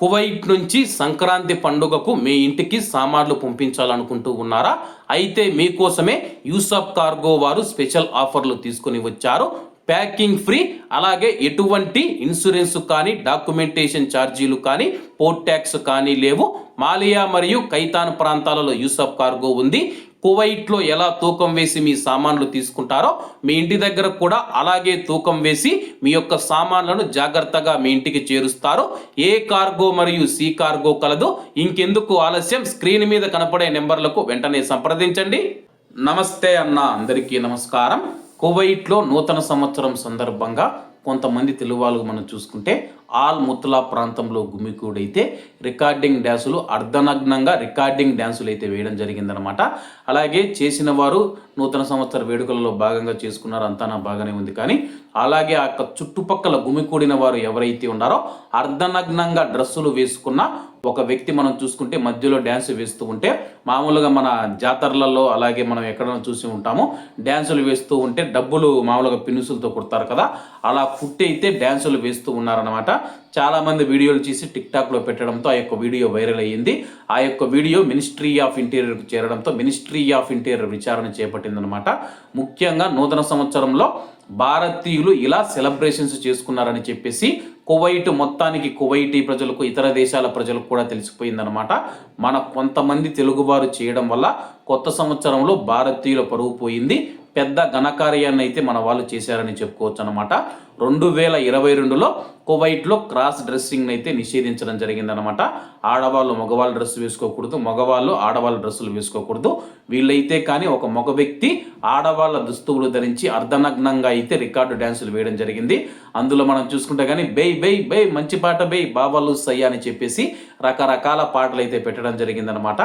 Kuwait నుంచి సంక్రాంతి పండుగకు మీ ఇంటికి సామాన్లు పంపించాలనుకుంటూ ఉన్నారా? అయితే మీకోసమే యూసఫ్ కార్గో వారు స్పెషల్ ఆఫర్లు తీసుకొని వచ్చారు. ప్యాకింగ్ ఫ్రీ అలాగే ఎటువంటి ఇన్సూరెన్స్ కానీ డాక్యుమెంటేషన్ ఛార్జీలు కానీ పోర్ట్ ట్యాక్స్ కానీ లేవు. మాలియా మరియు కైతాన్ ప్రాంతాలలో యూసఫ్ కార్గో ఉంది. కువైట్లో ఎలా తూకం వేసి మీ సామాన్లు తీసుకుంటారో మీ ఇంటి దగ్గర కూడా అలాగే తూకం వేసి మీ యొక్క సామాన్లను జాగ్రత్తగా మీ ఇంటికి చేరుస్తారు. ఏ కార్గో మరియు సి కార్గో కలదు. ఇంకెందుకు ఆలస్యం? స్క్రీన్ మీద కనపడే నెంబర్లకు వెంటనే సంప్రదించండి. నమస్తే అన్న అందరికీ నమస్కారం. కువైట్లో నూతన సంవత్సరం సందర్భంగా కొంతమంది తెలుగు వాళ్ళు మనం చూసుకుంటే ఆల్ ముత్లా ప్రాంతంలో గుమికూడైతే రికార్డింగ్ డ్యాన్సులు అర్ధనగ్నంగా రికార్డింగ్ డ్యాన్సులు అయితే వేయడం జరిగిందనమాట అలాగే చేసిన వారు నూతన సంవత్సర వేడుకలలో భాగంగా చేసుకున్నారు అంతా నా బాగానే ఉంది. కానీ అలాగే ఆ చుట్టుపక్కల గుమికూడిన వారు ఎవరైతే ఉన్నారో అర్ధనగ్నంగా డ్రెస్సులు వేసుకున్న ఒక వ్యక్తి మనం చూసుకుంటే మధ్యలో డ్యాన్స్ వేస్తూ ఉంటే మామూలుగా మన జాతరలలో అలాగే మనం ఎక్కడైనా చూసి ఉంటామో డ్యాన్సులు వేస్తూ ఉంటే డబ్బులు మామూలుగా పినుసులతో కుడతారు కదా అలా కుట్టి అయితే డ్యాన్సులు వేస్తూ ఉన్నారనమాట చాలామంది వీడియోలు చేసి టిక్ టాక్లో పెట్టడంతో ఆ యొక్క వీడియో వైరల్ అయ్యింది. ఆ యొక్క వీడియో మినిస్ట్రీ ఆఫ్ ఇంటీరియర్కు చేరడంతో మినిస్ట్రీ ఆఫ్ ఇంటీరియర్ విచారణ చేపట్టిందనమాట ముఖ్యంగా నూతన సంవత్సరంలో భారతీయులు ఇలా సెలబ్రేషన్స్ చేసుకున్నారని చెప్పేసి కువైట్ మొత్తానికి కువైటీ ప్రజలకు ఇతర దేశాల ప్రజలకు కూడా తెలిసిపోయిందనమాట మన కొంతమంది తెలుగువారు చేయడం వల్ల కొత్త సంవత్సరంలో భారతీయుల పరువు పోయింది. పెద్ద ఘనకార్యాన్ని అయితే మన వాళ్ళు చేశారని చెప్పుకోవచ్చు అనమాట రెండు వేల ఇరవై రెండులో కువైట్లో క్రాస్ డ్రెస్సింగ్ అయితే నిషేధించడం జరిగిందనమాట ఆడవాళ్ళు మగవాళ్ళు డ్రెస్ వేసుకోకూడదు మగవాళ్ళు ఆడవాళ్ళ డ్రెస్సులు వేసుకోకూడదు. వీళ్ళైతే కానీ ఒక మగ వ్యక్తి ఆడవాళ్ళ దుస్తువులు ధరించి అర్ధనగ్నంగా అయితే రికార్డు డ్యాన్సులు వేయడం జరిగింది. అందులో మనం చూసుకుంటే కానీ బై బై బై మంచి పాట బై బాబాలు సయ్య అని చెప్పేసి రకరకాల పాటలు అయితే పెట్టడం జరిగిందనమాట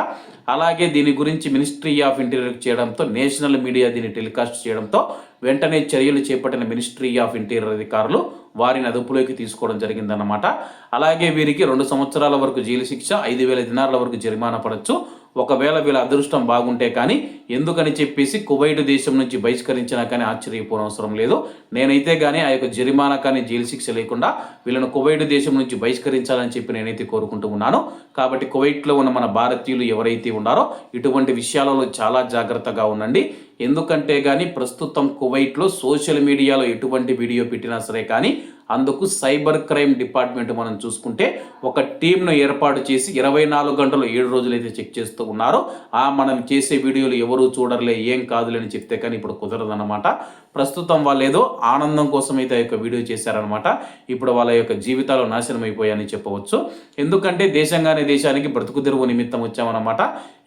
అలాగే దీని గురించి మినిస్ట్రీ ఆఫ్ ఇంటీరియర్ చేయడంతో నేషనల్ మీడియా దీన్ని టెలికాస్ట్ చేయడంతో వెంటనే చర్యలు చేపట్టిన మినిస్ట్రీ ఆఫ్ ఇంటీరియర్ అధికారులు వారిని అదుపులోకి తీసుకోవడం జరిగిందన్నమాట. అలాగే వీరికి రెండు సంవత్సరాల వరకు జైలు శిక్ష ఐదు వేల దినార్ల వరకు జరిమానా పడవచ్చు ఒకవేళ వీళ్ళ అదృష్టం బాగుంటే కానీ ఎందుకని చెప్పేసి కువైట్ దేశం నుంచి బహిష్కరించినా కానీ ఆశ్చర్యపోనవసరం లేదు. నేనైతే కానీ ఆ యొక్క జరిమానా కానీ జైలు శిక్ష లేకుండా వీళ్ళను కువైట్ దేశం నుంచి బహిష్కరించాలని చెప్పి నేనైతే కోరుకుంటూ ఉన్నాను. కాబట్టి కువైట్లో ఉన్న మన భారతీయులు ఎవరైతే ఉన్నారో ఇటువంటి విషయాలలో చాలా జాగ్రత్తగా ఉండండి. ఎందుకంటే కానీ ప్రస్తుతం కువైట్లో సోషల్ మీడియాలో ఎటువంటి వీడియో పెట్టినా సరే కానీ అందుకు సైబర్ క్రైమ్ డిపార్ట్మెంట్ మనం చూసుకుంటే ఒక టీంను ఏర్పాటు చేసి ఇరవై నాలుగు గంటలు ఏడు రోజులు అయితే చెక్ చేస్తూ ఉన్నారో. ఆ మనం చేసే వీడియోలు ఎవరు చూడర్లే ఏం కాదులేని చెప్తే కానీ ఇప్పుడు కుదరదన్నమాట. ప్రస్తుతం వాళ్ళు ఏదో ఆనందం కోసం అయితే ఆ యొక్క వీడియో చేశారనమాట ఇప్పుడు వాళ్ళ యొక్క జీవితాలు నాశనం అయిపోయాయని చెప్పవచ్చు. ఎందుకంటే దేశంగానే దేశానికి బ్రతుకు తెరువు నిమిత్తం వచ్చామన్నమాట.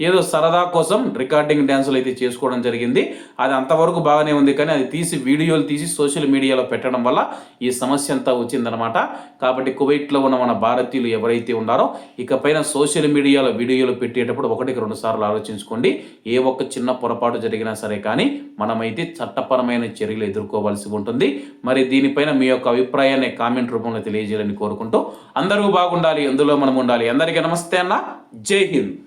ఏదో సరదా కోసం రికార్డింగ్ డ్యాన్సులు అయితే చేసుకోవడం జరిగింది. అది అంతవరకు బాగానే ఉంది కానీ అది తీసి వీడియోలు తీసి సోషల్ మీడియాలో పెట్టడం వల్ల ఈ సమస్య అంతా వచ్చిందనమాట కాబట్టి కువైట్లో ఉన్న మన భారతీయులు ఎవరైతే ఉన్నారో ఇకపైన సోషల్ మీడియాలో వీడియోలు పెట్టేటప్పుడు ఒకటికి రెండు సార్లు ఆలోచించుకోండి. ఏ ఒక్క చిన్న పొరపాటు జరిగినా సరే కానీ మనమైతే చట్టపరమైన చర్యలు ఎదుర్కోవాల్సి ఉంటుంది. మరి దీనిపైన మీ యొక్క అభిప్రాయాన్ని కామెంట్ రూపంలో తెలియజేయాలని కోరుకుంటూ అందరూ బాగుండాలి అందులో మనం ఉండాలి అందరికీ నమస్తే అన్న. జై హింద్.